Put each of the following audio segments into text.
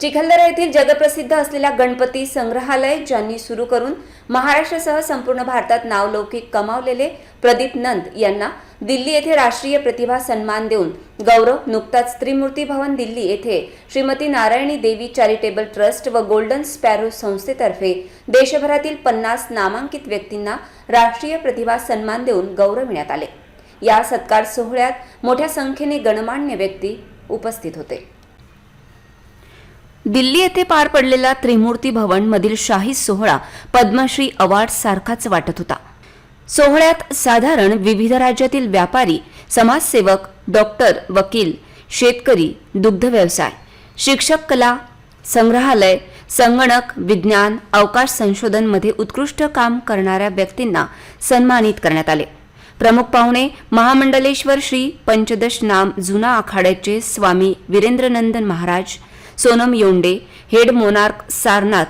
चिखलदरा येथील जगप्रसिद्ध असलेल्या गणपती संग्रहालय ज्यांनी सुरू करून महाराष्ट्रासह संपूर्ण भारतात नावलौकिक कमावलेले प्रदीप नंद यांना दिल्ली येथे राष्ट्रीय प्रतिभा सन्मान देऊन गौरव नुकताच त्रिमूर्ती भवन दिल्ली येथे श्रीमती नारायणी देवी चॅरिटेबल ट्रस्ट व गोल्डन स्पॅरो संस्थेतर्फे देशभरातील पन्नास नामांकित व्यक्तींना राष्ट्रीय प्रतिभा सन्मान देऊन गौरविण्यात आले. या सत्कार सोहळ्यात मोठ्या संख्येने गणमान्य व्यक्ती उपस्थित होते. दिल्ली येथे पार पडलेला त्रिमूर्ती भवन मधील शाही सोहळा पद्मश्री अवॉर्ड सारखाच वाटत होता. सोहळ्यात साधारण विविध राज्यातील व्यापारी समाजसेवक डॉक्टर वकील शेतकरी दुग्ध व्यवसाय शिक्षक कला संग्रहालय संगणक विज्ञान अवकाश संशोधनमध्ये उत्कृष्ट काम करणाऱ्या व्यक्तींना सन्मानित करण्यात आले. प्रमुख पाहुणे महामंडलेश्वर श्री पंचदश नाम जुना आखाड्याचे स्वामी वीरेंद्रनंदन महाराज सोनम योंडे हेड मोनार्क सारनाथ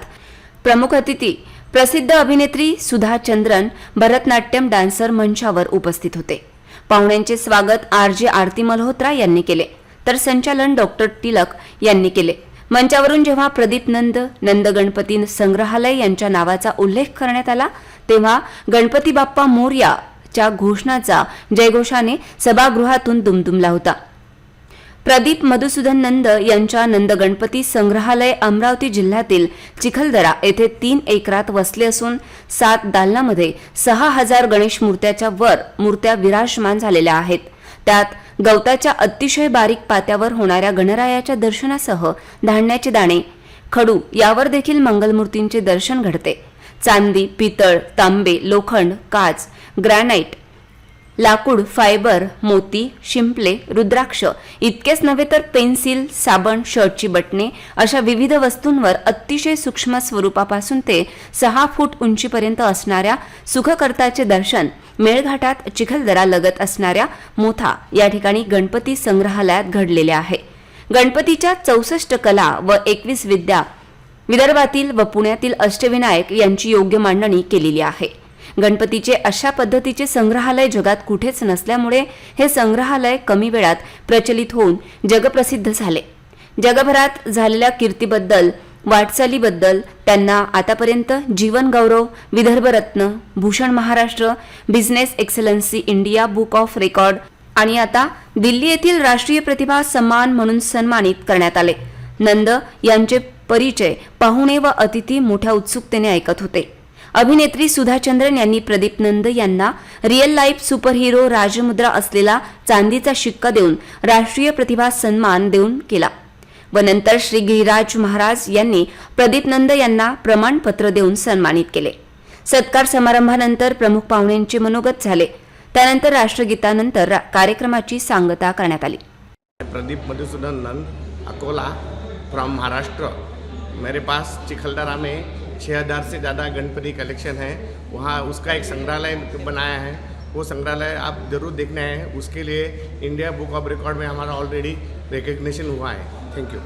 प्रमुख अतिथी प्रसिद्ध अभिनेत्री सुधा चंद्रन भरतनाट्यम डान्सर मंचावर उपस्थित होते. पाहुण्यांचे स्वागत आर जे आरती मल्होत्रा यांनी केले. तर संचालन डॉक्टर टिलक यांनी केले. मंचावरून जेव्हा प्रदीप नंद नंद गणपती संग्रहालय यांच्या नावाचा उल्लेख करण्यात आला तेव्हा गणपती बाप्पा मोर्याच्या घोषणाचा जयघोषाने सभागृहातून दुमदुमला होता. प्रदीप मधुसूदन नंद यांच्या नंद गणपती संग्रहालय अमरावती जिल्ह्यातील चिखलदरा येथे तीन एकरात वसले असून सात दालनामध्ये सहा हजार गणेश मूर्त्याच्या वर मूर्त्या विराजमान झालेल्या आहेत. त्यात गवताच्या अतिशय बारीक पात्यावर होणाऱ्या गणरायाच्या दर्शनासह धान्याचे दाणे खडू यावर देखील मंगलमूर्तींचे दर्शन घडते. चांदी पितळ तांबे लोखंड काच ग्रॅनाइट लाकूड फायबर मोती शिंपले रुद्राक्ष इतकेच नव्हे तर पेन्सिल साबण शर्टची बटणे अशा विविध वस्तूंवर अतिशय सूक्ष्म स्वरूपापासून ते सहा फूट उंचीपर्यंत असणाऱ्या सुखकर्ताचे दर्शन मेळघाटात चिखलदरा लगत असणाऱ्या मोथा या ठिकाणी गणपती संग्रहालयात घडलेले आहे. गणपतीच्या चौसष्ट कला व एकवीस विद्या विदर्भातील व पुण्यातील अष्टविनायक यांची योग्य मांडणी केलेली आहे. गणपतीचे अशा पद्धतीचे संग्रहालय जगात कुठेच नसल्यामुळे हे संग्रहालय कमी वेळात प्रचलित होऊन जगप्रसिद्ध झाले. जगभरात झालेल्या कीर्तीबद्दल वाटचालीबद्दल त्यांना आतापर्यंत जीवन गौरव विदर्भरत्न Bhushan Maharashtra business excellency India book of record आणि आता दिल्ली येथील राष्ट्रीय प्रतिभा सन्मान म्हणून सन्मानित करण्यात आले. नंद यांचे परिचय पाहुणे व अतिथी मोठ्या उत्सुकतेने ऐकत होते. अभिनेत्री सुधा चंद्रन यांनी प्रदीप नंद यांना रिअल लाईफ सुपरहिरो राजमुद्रा असलेला चांदीचा शिक्का देऊन राष्ट्रीय प्रतिभा सन्मान देऊन केला. व नंतर श्री गिरिराज महाराज यांनी प्रदीप नंद यांना प्रमाणपत्र देऊन सन्मानित केले. सत्कार समारंभानंतर प्रमुख पाहुण्यांचे मनोगत झाले. त्यानंतर राष्ट्रगीतानंतर कार्यक्रमाची सांगता करण्यात आली. प्रदीप मधुसूदन नंद अकोला फ्रॉम महाराष्ट्र. मेरे पास चिखलदरा में छः हज़ार से ज़्यादा गणपति कलेक्शन है, वहाँ उसका एक संग्रहालय बनाया है, वो संग्रहालय आप ज़रूर देखने आए हैं, उसके लिए इंडिया बुक ऑफ़ रिकॉर्ड में हमारा ऑलरेडी रिकग्निशन हुआ है। Thank you